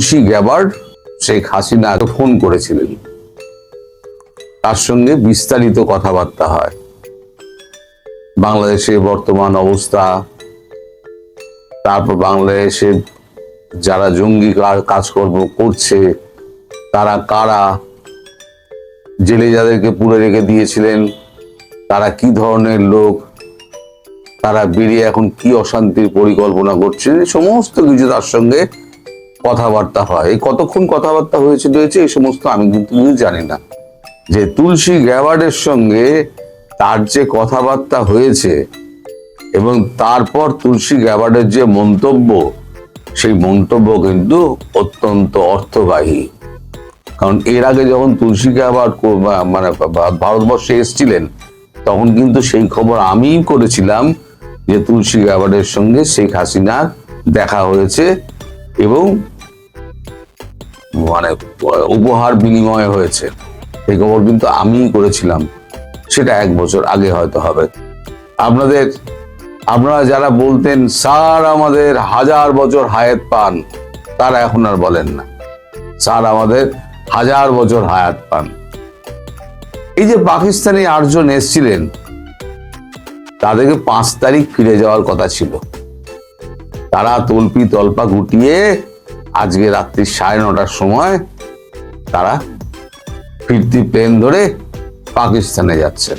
Tulsi Gabbard Sheikh Hasina phone করেছিলেন। তার সঙ্গে বিস্তারিত কথাবার্তা হয়। বাংলাদেশের বর্তমান অবস্থা, তারপর বাংলাদেশে যারা জঙ্গি কাজকর্ম করছে, তারা কারা, জেলে যাদেরকে পুরে রেখে দিয়েছিলেন, তারা কি ধরনের লোক, তারা বেরিয়ে এখন কি অশান্তির পরিকল্পনা করছে সমস্ত কিছু তার সঙ্গে কথাবার্তা হয়। এই কতক্ষণ কথাবার্তা হয়েছে এই সমস্ত আমি কিন্তু জানি না। যে তুলসী গ্যাওয়ার্ডের সঙ্গে তার যে কথাবার্তা হয়েছে এবং তারপর তুলসী গ্যাওয়ার্ডের যে মন্তব্য, সেই মন্তব্য কিন্তু অত্যন্ত অর্থবাহী। কারণ এর আগে যখন তুলসী গ্যাওয়ার্ড মানে ভারতবর্ষে এসেছিলেন, তখন কিন্তু সেই খবর আমিই করেছিলাম যে তুলসী গ্যাওয়ার্ডের সঙ্গে শেখ হাসিনার দেখা হয়েছে এবং মানে উপহার বিনিময় হয়েছে। এই খবর কিন্তু আমিই করেছিলাম। সেটা এক বছর আগে হয়তো হবে। আপনাদের, আপনারা যারা বলতেন, স্যার, আমাদের হাজার বছর হায়াত পান, তারা এখন আর বলেন না। স্যার, আমাদের হাজার বছর হায়াত পান। এই যে পাকিস্তানি আটজন এসছিলেন, তাদেরকে পাঁচ তারিখ ফিরে যাওয়ার কথা ছিল। তারা তল্পি তল্পা গুটিয়ে আজকে রাত্রি সাড়ে নটার সময় তারা ফিরতি প্লেন ধরে পাকিস্তানে যাচ্ছেন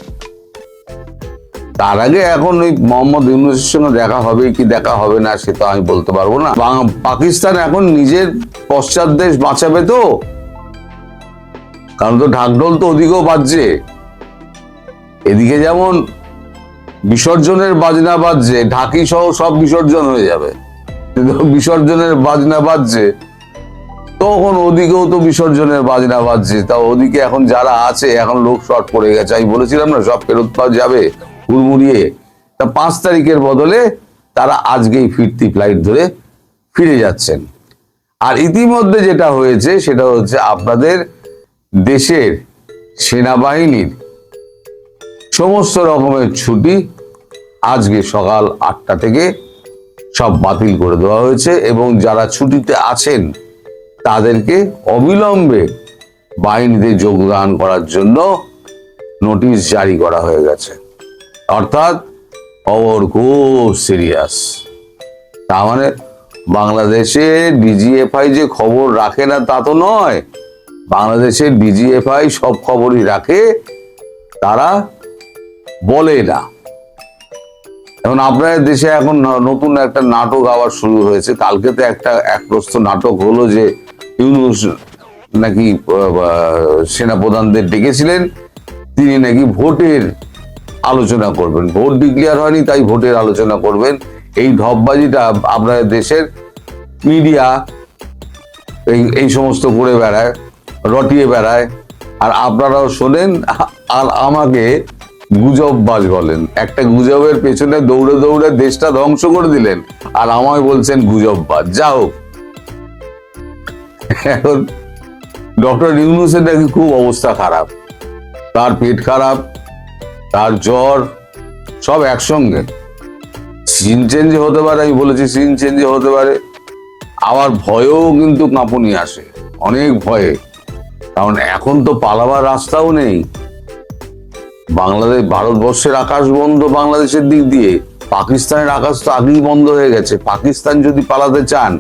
তার আগে এখন ওই মোহাম্মদ ইউনুসের সঙ্গে দেখা হবে কি দেখা হবে না সে তো আমি বলতে পারব না। পাকিস্তান এখন নিজের পশ্চাৎ দেশ বাঁচাবে তো। কারণ তো ঢাকঢোল তো ওদিকেও বাজছে। এদিকে যেমন বিসর্জনের বাজনা বাজছে ঢাকি সহ সব বিসর্জন হয়ে যাবে। বিসর্জনের বাজনা বাজছে। তখন ওদিকেও তো বিসর্জনের বাজনা বাজছে। তা ওদিকে এখন যারা আছে, এখন লোক শর্ট পড়ে গেছে। আমি বলেছিলাম না, সব ফেরত পাওয়া যাবে হুড়মুড়িয়ে। তা পাঁচ তারিখের বদলে তারা আজকেই ফিরতি ফ্লাইট ধরে ফিরে যাচ্ছেন। আর ইতিমধ্যে যেটা হয়েছে, সেটা হচ্ছে আপনাদের দেশের সেনাবাহিনীর সমস্ত রকমের ছুটি আজকে সকাল আটটা থেকে সব বাতিল করে দেওয়া হয়েছে এবং যারা ছুটিতে আছেন, তাদেরকে অবিলম্বে বাহিনীতে যোগদান করার জন্য নোটিশ জারি করা হয়ে গেছে। অর্থাৎ খবর খুব সিরিয়াস। তার মানে বাংলাদেশে ডিজিএফআই যে খবর রাখে না তা তো নয়। বাংলাদেশের ডিজিএফআই সব খবরই রাখে, তারা বলে না। এখন আপনাদের দেশে এখন নতুন একটা নাটক আবার শুরু হয়েছে। কালকে তো একটা এক প্রস্ত নাটক হলো যে ইউনুস নাকি সেনাপ্রধানদের ডেকেছিলেন। তিনি নাকি ভোটের আলোচনা করবেন। ভোট ডিক্লেয়ার হয়নি, তাই ভোটের আলোচনা করবেন। এই ঢপবাজিটা আপনাদের দেশের মিডিয়া এই এই সমস্ত করে বেড়ায়, রটিয়ে বেড়ায়। আর আপনারাও শোনেন আর আমাকে গুজববাজ বলেন। একটা গুজবের পেছনে দৌড়ে দৌড়ে দেশটা ধ্বংস করে দিলেন। আর আমায় বলছেন গুজববাজ যা হোক। এখন ডক্টর ইউনুসের নাকি খুব অবস্থা খারাপ। তার পেট খারাপ, তার জ্বর, সব একসঙ্গে। সিন চেঞ্জ হতে পারে, আমি বলেছি সিন চেঞ্জ হতে পারে। আবার ভয়েও কিন্তু কাঁপুনি আসে। অনেক ভয়ে। কারণ এখন তো পালাবার রাস্তাও নেই। বাংলাদেশ ভারতবর্ষের আকাশ বন্ধ বাংলাদেশের দিক দিয়ে, পাকিস্তানের আকাশ তো আগেই বন্ধ হয়ে গেছে। পাকিস্তান যদি পালাতে চান,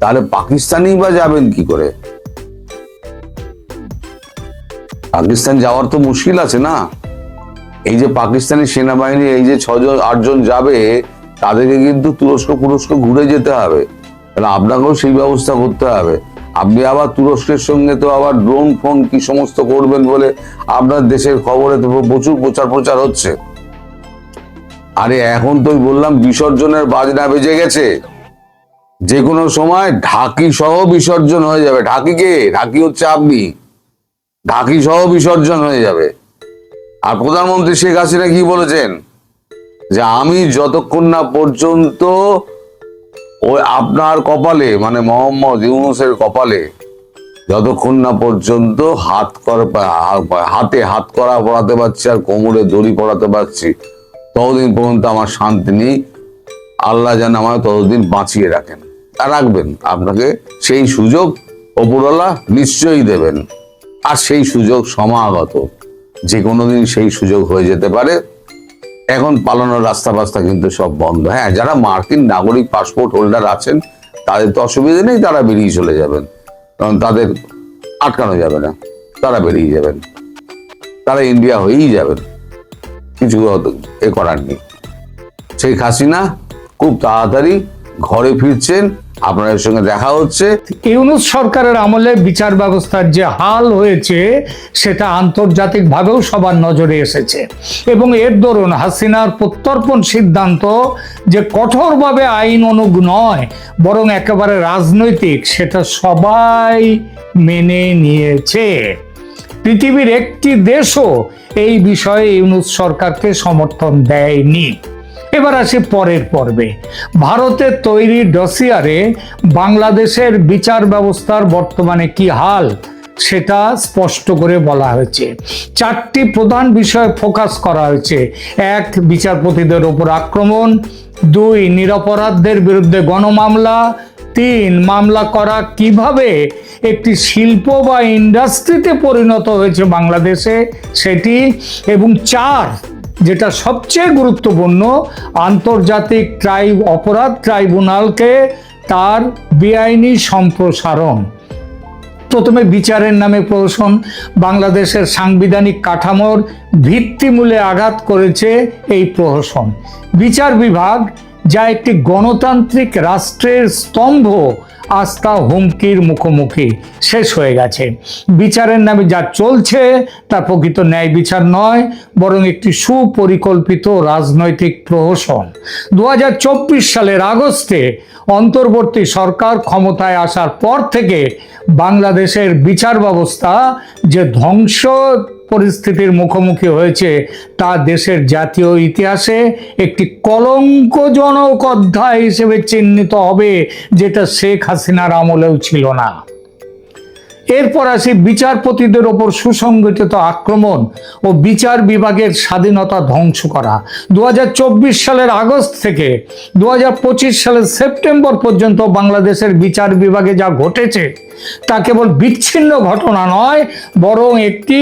তাহলে পাকিস্তানেই বা যাবেন কি করে? পাকিস্তান যাওয়ার তো মুশকিল আছে না? এই যে পাকিস্তানি সেনাবাহিনী, এই যে ছজন, আটজন যাবে, তাদেরকে কিন্তু তুরস্ক তুরস্ক ঘুরে যেতে হবে। তাহলে আপনাকেও সেই ব্যবস্থা করতে হবে। আপনি আবার তুরস্কের সঙ্গে তো আবার ড্রোন ফোন কি সমস্ত করবেন বলে আপনার দেশের খবরে তো প্রচুর প্রচার প্রচার হচ্ছে। আরে এখন তো বললাম বিসর্জনের বাজনা বেজে গেছে। যে কোনো সময় ঢাকি সহ বিসর্জন হয়ে যাবে। ঢাকি কে? ঢাকি হচ্ছে আপনি। ঢাকি সহ বিসর্জন হয়ে যাবে। আর প্রধানমন্ত্রী শেখ হাসিনা কি বলেছেন? যে আমি যতক্ষণ না পর্যন্ত ওই আপনার কপালে মানে মোহাম্মদ ইউনুসের কপালে, যতক্ষণ না পর্যন্ত হাত করা হাতে হাত করা পড়াতে পারছি আর কোমরে দড়ি পড়াতে পারছি, ততদিন পর্যন্ত আমার শান্তি নেই। আল্লাহ যেন আমায় ততদিন বাঁচিয়ে রাখেন। রাখবেন, আপনাকে সেই সুযোগ ওপরওয়ালা নিশ্চয়ই দেবেন। আর সেই সুযোগ সমাগত, যে কোনো দিন সেই সুযোগ হয়ে যেতে পারে। এখন পালানোর রাস্তা ফাস্তা কিন্তু সব বন্ধ। হ্যাঁ যারা মার্কিন নাগরিক পাসপোর্ট হোল্ডার আছেন, তাদের তো অসুবিধা নেই, তারা বেরিয়ে চলে যাবেন। কারণ তাদের আটকানো যাবে না, তারা বেরিয়ে যাবেন। তারা ইন্ডিয়া হয়েই যাবেন। কিছু এ করার নেই। শেখ হাসিনা খুব তাড়াতাড়ি ঘরে ফিরছেন আপনাদের সঙ্গে দেখা হচ্ছে। ইউনুস সরকারের আমলে বিচার ব্যবস্থার যে হাল হয়েছে, সেটা আন্তর্জাতিকভাবেও সবার নজরে এসেছে। এবং এর দরুন হাসিনার প্রত্যর্পণ সিদ্ধান্ত যে কঠোরভাবে আইন অনুগ নয়, বরং একেবারে রাজনৈতিক, সেটা সবাই মেনে নিয়েছে। পৃথিবীর একটি দেশও এই বিষয়ে ইউনুস সরকারকে সমর্থন দেয়নি। এবার আসি পরের পর্বে। ভারতের তৈরি ডসিয়ারে বাংলাদেশের বিচার ব্যবস্থার বর্তমানে কি হাল, সেটা স্পষ্ট করে বলা হয়েছে। চারটি প্রধান বিষয়ে ফোকাস করা হয়েছে। এক, বিচারপতিদের ওপর আক্রমণ। দুই, নিরপরাধদের বিরুদ্ধে গণমামলা। তিন, মামলা করা কীভাবে একটি শিল্প বা ইন্ডাস্ট্রিতে পরিণত হয়েছে বাংলাদেশে, সেটি। এবং চার যেটা সবচেয়ে গুরুত্বপূর্ণ, আন্তর্জাতিক ট্রাইব অপরাধ ট্রাইব্যুনালকে তার বেআইনি সম্প্রসারণ। প্রথমে বিচারের নামে প্রহসন বাংলাদেশের সাংবিধানিক কাঠামোর ভিত্তিমূলে আঘাত করেছে এই প্রহসন। বিচার বিভাগ, যা একটি গণতান্ত্রিক রাষ্ট্রের স্তম্ভ আস্থা, হুমকির মুখোমুখি শেষ হয়ে গেছে। বিচারের নামে যা চলছে, তা প্রকৃত ন্যায় বিচার নয়, বরং একটি সুপরিকল্পিত রাজনৈতিক প্রহসন। দু হাজার চব্বিশ সালের আগস্টে অন্তর্বর্তী সরকার ক্ষমতায় আসার পর থেকে বাংলাদেশের বিচার ব্যবস্থা যে ধ্বংস পরিস্থিতির মুখোমুখি হয়েছে তা দেশের জাতীয় ইতিহাসে একটি কলঙ্কজনক অধ্যায় হিসেবে চিহ্নিত হবে, যেটা শেখ হাসিনার আমলেও ছিল না। এরপর আসি বিচারপতিদের ওপর সুসংগঠিত আক্রমণ ও বিচার বিভাগের স্বাধীনতা ধ্বংস করা। দু হাজার চব্বিশ সালের আগস্ট থেকে দু হাজার পঁচিশ সালের সেপ্টেম্বর পর্যন্ত বাংলাদেশের বিচার বিভাগে যা ঘটেছে, তা কেবল বিচ্ছিন্ন ঘটনা নয়, বরং একটি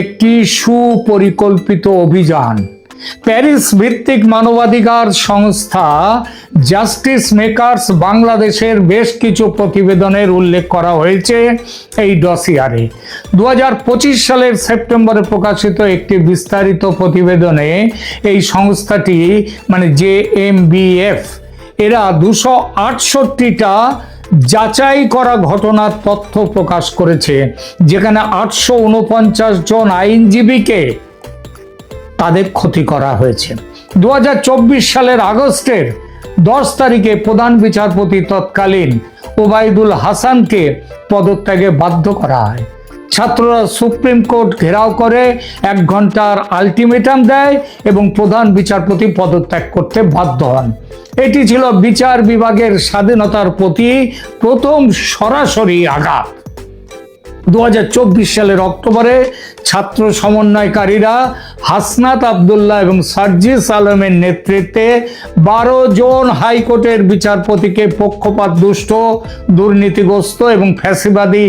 একটি সুপরিকল্পিত অভিযান। প্যারিস ভিত্তিক মানবাধিকার সংস্থা জাস্টিস মেকার্স বাংলাদেশের বেশ কিছু প্রতিবেদনের উল্লেখ করা হয়েছে এই ডসিয়ারে। দু হাজার পঁচিশ সালের সেপ্টেম্বরে প্রকাশিত একটি বিস্তারিত প্রতিবেদনে এই সংস্থাটি মানে জে এম বি এফ, এরা দুশো আটষট্টিটা যাচাই করা ঘটনার তথ্য প্রকাশ করেছে, যেখানে আটশো উনপঞ্চাশ জন আইনজীবীকে তাদের ক্ষতি করা হয়েছে। দু হাজার চব্বিশ সালের আগস্টের দশ তারিখে প্রধান বিচারপতি তৎকালীন ওবায়দুল হাসানকে পদত্যাগে বাধ্য করা হয়। ছাত্ররা সুপ্রিম কোর্ট ঘেরাও করে, এক ঘণ্টার আলটিমেটাম দেয় এবং প্রধান বিচারপতি পদত্যাগ করতে বাধ্য হন। এটি ছিল বিচার বিভাগের স্বাধীনতার প্রতি প্রথম সরাসরি আঘাত। দু হাজার চব্বিশ সালের অক্টোবরে ছাত্র সমন্বয়কারীরা হাসনাত আবদুল্লাহ এবং সার্জিস আলমের নেতৃত্বে বারো জন হাইকোর্টের বিচারপতিকে পক্ষপাত দুষ্ট, দুর্নীতিগ্রস্ত এবং ফ্যাসিবাদী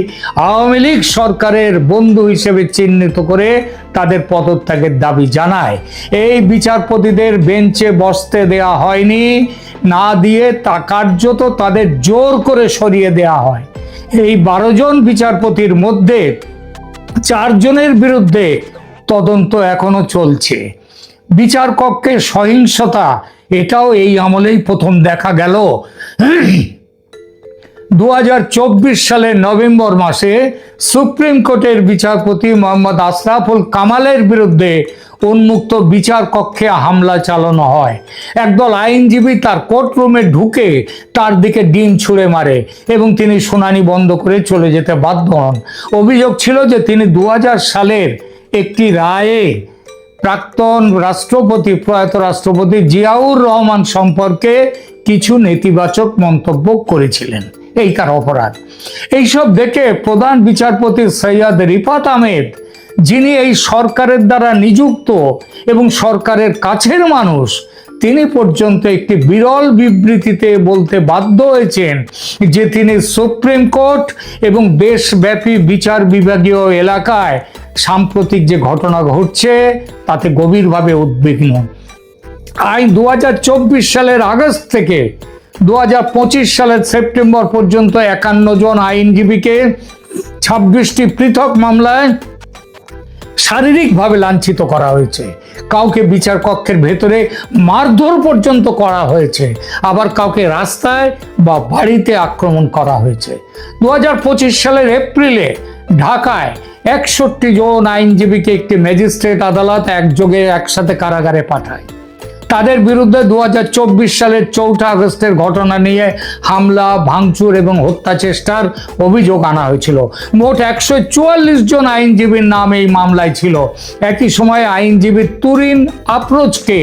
আওয়ামী লীগ সরকারের বন্ধু হিসেবে চিহ্নিত করে তাদের পদত্যাগের দাবি জানায়। এই বিচারপতিদের বেঞ্চে বসতে দেয়া হয়নি, না দিয়ে তা কার্যত তাদের জোর করে সরিয়ে দেয়া হয়। এই বারো জন বিচারপতির মধ্যে চারজনের বিরুদ্ধে তদন্ত এখনও চলছে। বিচার কক্ষের সহিংসতা, এটাও এই আমলেই প্রথম দেখা গেল। দু হাজার চব্বিশ সালের নভেম্বর মাসে সুপ্রিম কোর্টের বিচারপতি মোহাম্মদ আশরাফুল কামালের বিরুদ্ধে উন্মুক্ত বিচার কক্ষে হামলা চালানো হয়। একদল আইনজীবী তার কোর্টরুমে ঢুকে তার দিকে ডিম ছুঁড়ে মারে এবং তিনি শুনানি বন্ধ করে চলে যেতে বাধ্য হন। অভিযোগ ছিল যে তিনি দু হাজার সালের একটি রায়ে প্রাক্তন রাষ্ট্রপতি, প্রয়াত রাষ্ট্রপতি জিয়াউর রহমান সম্পর্কে কিছু নেতিবাচক মন্তব্য করেছিলেন। এই তার অপরাধ? এইসব দেখে প্রধান বিচারপতি সৈয়দ রিফাত আহমেদ, যিনি এই সরকারের দ্বারা নিযুক্ত এবং সরকারের কাছের মানুষ, তিনি পর্যন্ত একটি বিরল বিবৃতিতে বলতে বাধ্য হয়েছেন যে তিনি সুপ্রিম কোর্ট এবং দেশব্যাপী বিচার বিভাগীয় এলাকায় সাম্প্রতিক যে ঘটনা ঘটছে, তাতে গভীরভাবে উদ্বিগ্ন। আইন দু হাজার চব্বিশ সালের আগস্ট থেকে দু সালের সেপ্টেম্বর পর্যন্ত একান্ন জন আইনজীবীকে ছাব্বিশটি পৃথক মামলায় শারীরিকভাবে লাঞ্ছিত করা হয়েছে। কাউকে বিচার কক্ষের ভেতরে মারধর পর্যন্ত করা হয়েছে। আবার কাউকে রাস্তায় বা বাড়িতে আক্রমণ করা হয়েছে। দু হাজার পঁচিশ সালের এপ্রিলে ঢাকায় একষট্টি জন আইনজীবীকে একটি ম্যাজিস্ট্রেট আদালত একযোগে একসাথে কারাগারে পাঠায়। তাদের বিরুদ্ধে দুহাজার চব্বিশ সালের চৌঠা আগস্টের ঘটনা নিয়ে হামলা, ভাঙচুর এবং হত্যা চেষ্টার অভিযোগ আনা হয়েছিল। মোট একশো চুয়াল্লিশ জন আইনজীবীর নাম এই মামলায় ছিল। একই সময়ে আইনজীবী তুরিন আপ্রোচকে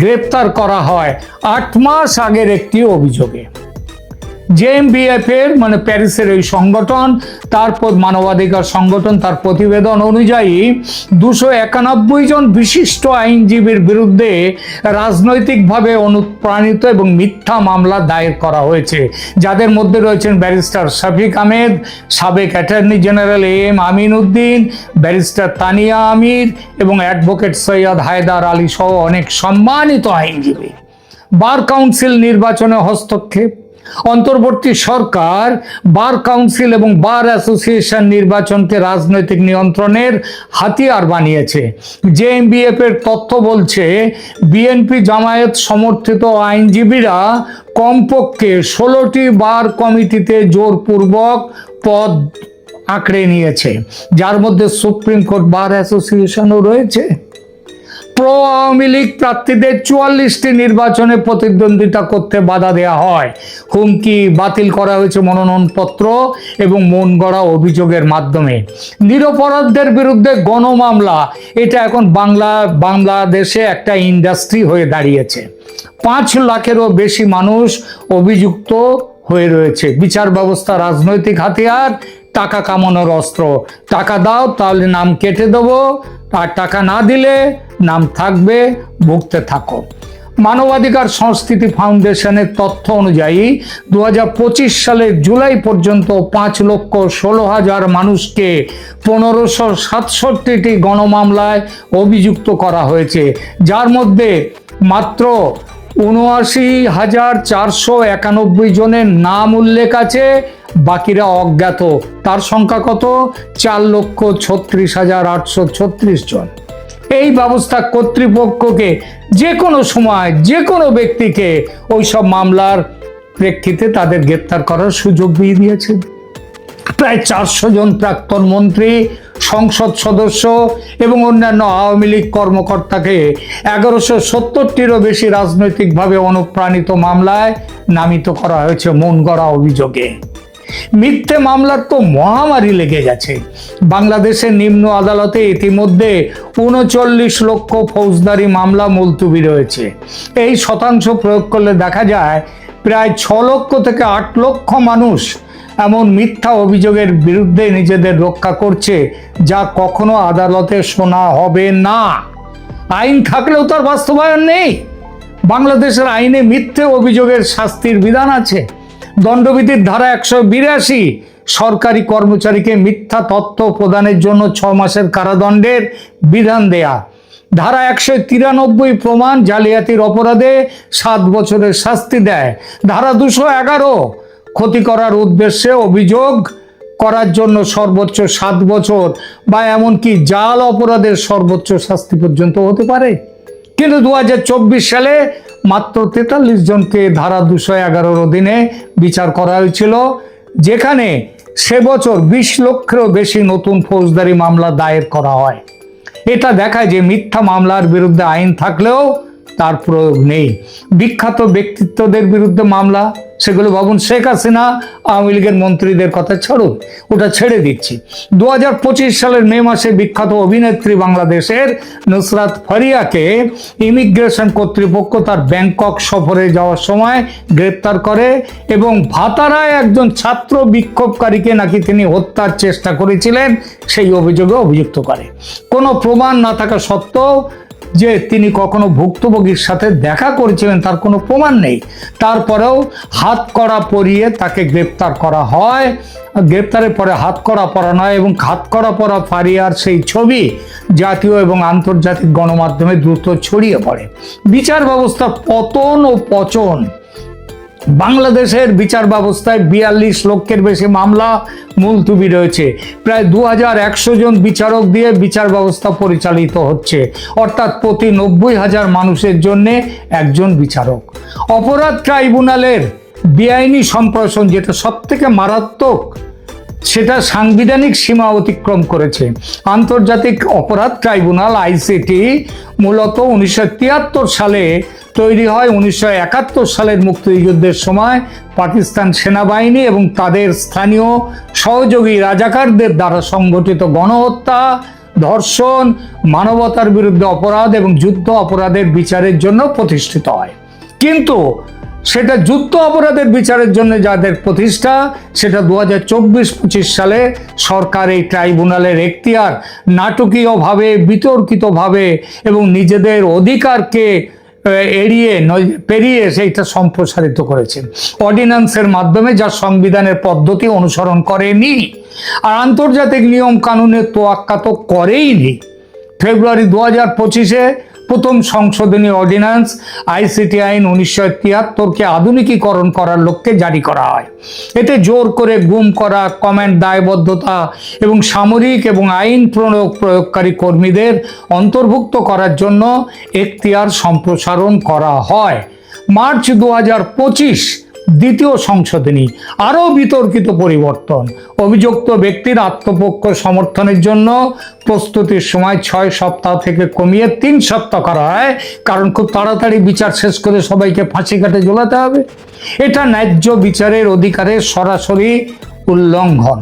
গ্রেপ্তার করা হয় আট মাস আগের একটি অভিযোগে। জেএমবিএফ এর মানে প্যারিসের এই সংগঠন, তারপর মানবাধিকার সংগঠন, তার প্রতিবেদন অনুযায়ী দুশো একানব্বই জন বিশিষ্ট আইনজীবীর বিরুদ্ধে রাজনৈতিকভাবে অনুপ্রাণিত এবং মিথ্যা মামলা দায়ের করা হয়েছে। যাদের মধ্যে রয়েছেন ব্যারিস্টার শফিক আহমেদ, সাবেক attorney general A M Amin Uddin, barrister Tania Amir এবং অ্যাডভোকেট সৈয়দ হায়দার আলী সহ অনেক সম্মানিত আইনজীবী। বার কাউন্সিল নির্বাচনে হস্তক্ষেপ অন্তর্বর্তী সরকার, বার কাউন্সিল এবং বার অ্যাসোসিয়েশন নির্বাচনকে রাজনৈতিক নিয়ন্ত্রণের হাতিয়ার বানিয়েছে। জেএমবিএফ এর তথ্য বলছে, বিএনপি জামায়াত সমর্থিত আইনজীবীরা কমপক্ষে ষোলোটি বার কমিটিতে জোরপূর্বক পদ আঁকড়ে নিয়েছে। যার মধ্যে সুপ্রিম কোর্ট বার অ্যাসোসিয়েশনও রয়েছে। প্রো আওয়ামী লীগ প্রার্থীদের চুয়াল্লিশটি নির্বাচনে প্রতিদ্বন্দ্বিতা করতে বাধা দেওয়া হয়। হুমকি বাতিল করা হয়েছে মনোনয়নপত্র এবং মন গড়া অভিযোগের মাধ্যমে। নিরপরাধদের বিরুদ্ধে গণমামলা। এটা এখন বাংলা, বাংলাদেশে একটা ইন্ডাস্ট্রি হয়ে দাঁড়িয়েছে। পাঁচ লাখেরও বেশি মানুষ অভিযুক্ত হয়ে রয়েছে। বিচার ব্যবস্থা রাজনৈতিক হাতিয়ার, টাকা কামানোর অস্ত্র। টাকা দাও, তাহলে নাম কেটে দেবো। আর টাকা না দিলে নাম থাকবে, ভুগতে থাকো। মানবাধিকার সংস্কৃতি ফাউন্ডেশনের তথ্য অনুযায়ী দু হাজার পঁচিশ সালের জুলাই পর্যন্ত পাঁচ লক্ষ ষোলো হাজার মানুষকে পনেরোশো সাতষট্টিটি গণমামলায় অভিযুক্ত করা হয়েছে, যার মধ্যে মাত্র উনআশি হাজার চারশো একানব্বই জনের নাম উল্লেখ আছে, বাকিরা অজ্ঞাত। তার সংখ্যা কত? চার লক্ষ ছত্রিশ হাজার আটশো ছত্রিশ জন। এই ব্যবস্থা কর্তৃপক্ষকে যে কোনো সময়, যে কোনো ব্যক্তিকে ওই সব মামলার প্রেক্ষিতে তাদের গ্রেপ্তার করার সুযোগ দিয়ে দিয়েছে। প্রায় চারশো জন প্রাক্তন মন্ত্রী, সংসদ সদস্য এবং অন্যান্য আওয়ামী লীগ কর্মকর্তাকে এগারোশো সত্তরটিরও বেশি রাজনৈতিকভাবে অনুপ্রাণিত মামলায় নামিত করা হয়েছে মন গড়া অভিযোগে। মিথ্যে মামলার তো মহামারী লেগে গেছে। বাংলাদেশের নিম্ন আদালতে ইতিমধ্যে উনচল্লিশ লক্ষ ফৌজদারি মামলা মুলতুবি রয়েছে। এই শতাংশ প্রয়োগ করলে দেখা যায়, প্রায় ছ লক্ষ থেকে আট লক্ষ মানুষ এমন মিথ্যা অভিযোগের বিরুদ্ধে নিজেদের রক্ষা করছে, যা কখনো আদালতে শোনা হবে না। আইন থাকলেও তার বাস্তবায়ন নেই। বাংলাদেশের আইনে মিথ্যে অভিযোগের শাস্তির বিধান আছে। দণ্ডবিধির ধারা একশো বিরাশি। সরকারি কর্মচারীকে মিথ্যা তথ্য প্রদানের জন্য ছ মাসের কারাদণ্ডের বিধান দেয়া। ধারা একশো তিরানব্বই প্রমাণ জালিয়াতির অপরাধে সাত বছরের শাস্তি দেয়। ধারা দুশো এগারো, ক্ষতি করার উদ্দেশ্যে অভিযোগ করার জন্য সর্বোচ্চ সাত বছর বা এমনকি জাল অপরাধের সর্বোচ্চ শাস্তি পর্যন্ত হতে পারে। কিন্তু দু সালে মাত্র তেতাল্লিশ জনকে ধারা দুশো এগারোর অধীনে বিচার করা হয়েছিল, যেখানে সে বছর বিশ লক্ষেরও বেশি নতুন ফৌজদারি মামলা দায়ের করা হয়। এটা দেখায় যে মিথ্যা মামলার বিরুদ্ধে আইন থাকলেও তার প্রয়োগ নেই। বিখ্যাত ব্যক্তিত্বদের বিরুদ্ধে মামলা, সেগুলো ভাবুন, শেখ হাসিনা আওয়ামী লীগের মন্ত্রীদের কথা ছাড়ুন, ওটা ছেড়ে দিচ্ছি। দুহাজার পঁচিশ সালের মে মাসে বিখ্যাত অভিনেত্রী বাংলাদেশের নুসরাত ফারিয়াকে ইমিগ্রেশন কর্তৃপক্ষ তার ব্যাংকক সফরে যাওয়ার সময় গ্রেপ্তার করে এবং ভাতারায় একজন ছাত্র বিক্ষোভকারীকে নাকি তিনি হত্যার চেষ্টা করেছিলেন, সেই অভিযোগে অভিযুক্ত করে। কোনো প্রমাণ না থাকা সত্ত্বেও যে তিনি কখনো ভুক্তভোগীর সাথে দেখা করেছিলেন, তার কোনো প্রমাণ নেই। তারপরেও হাত করা পরিয়ে তাকে গ্রেপ্তার করা হয়। গ্রেপ্তারের পরে হাত করা পরানো নয় এবং হাত করা পরা ফারিয়ার সেই ছবি জাতীয় এবং আন্তর্জাতিক গণমাধ্যমে দ্রুত ছড়িয়ে পড়ে। বিচার ব্যবস্থার পতন ও পচন বাংলাদেশের বিচার ব্যবস্থায় বিয়াল্লিশ লক্ষের বেশি মামলা মুলতুবি রয়েছে। প্রায় দু হাজার একশো জন বিচারক দিয়ে বিচার ব্যবস্থা পরিচালিত হচ্ছে। অর্থাৎ প্রতি নব্বই হাজার মানুষের জন্য একজন বিচারক। অপরাধ ট্রাইব্যুনালের বেআইনি সম্প্রসারণ যেটা সব থেকে মারাত্মক, সেটা সাংবিধানিক সীমা অতিক্রম করেছে। আন্তর্জাতিক অপরাধ ট্রাইব্যুনাল, আইসিটি, মূলত উনিশশো তিয়াত্তর সালে তৈরি হয় উনিশশো একাত্তর সালের মুক্তিযুদ্ধের সময়। পাকিস্তান সেনাবাহিনী এবং তাদের স্থানীয় সহযোগী রাজাকারদের দ্বারা সংগঠিত গণহত্যা, ধর্ষণ, মানবতার বিরুদ্ধে অপরাধ এবং যুদ্ধ অপরাধের বিচারের জন্য প্রতিষ্ঠিত হয়। কিন্তু সেটা যুদ্ধ অপরাধের বিচারের জন্য যাদের প্রতিষ্ঠা, সেটা দু হাজার চব্বিশ পঁচিশ সালে সরকার এই ট্রাইব্যুনালের এখতিয়ার নাটকীয়ভাবে, বিতর্কিতভাবে এবং নিজেদের অধিকারকে এড়িয়ে পেরিয়ে সেইটা সম্প্রসারিত করেছেন অর্ডিন্যান্সের মাধ্যমে যা সংবিধানের পদ্ধতি অনুসরণ করেনি, আর আন্তর্জাতিক নিয়ম কানুনের তোয়াক্কা তো করেইনি। ফেব্রুয়ারি দু হাজার পঁচিশে প্রথম সংশোধনী অর্ডিন্যান্স আইসিটি আইন উনিশশো তিয়াত্তরকে আধুনিকীকরণ করার লক্ষ্যে জারি করা হয়। এতে জোর করে গুম করা কমেন্ট দায়বদ্ধতা এবং সামরিক এবং আইন প্রণয়োগ প্রয়োগকারী কর্মীদের অন্তর্ভুক্ত করার জন্য এখতিয়ার সম্প্রসারণ করা হয়। মার্চ দু হাজার পঁচিশ দ্বিতীয় সংশোধনী, আরও বিতর্কিত পরিবর্তন। অভিযুক্ত ব্যক্তির আত্মপক্ষ সমর্থনের জন্য প্রস্তুতির সময় ছয় সপ্তাহ থেকে কমিয়ে তিন সপ্তাহ করা হয় কারণ খুব তাড়াতাড়ি বিচার শেষ করে সবাইকে ফাঁসি কাটে ঝোলাতে হবে। এটা ন্যায্য বিচারের অধিকারের সরাসরি উল্লঙ্ঘন।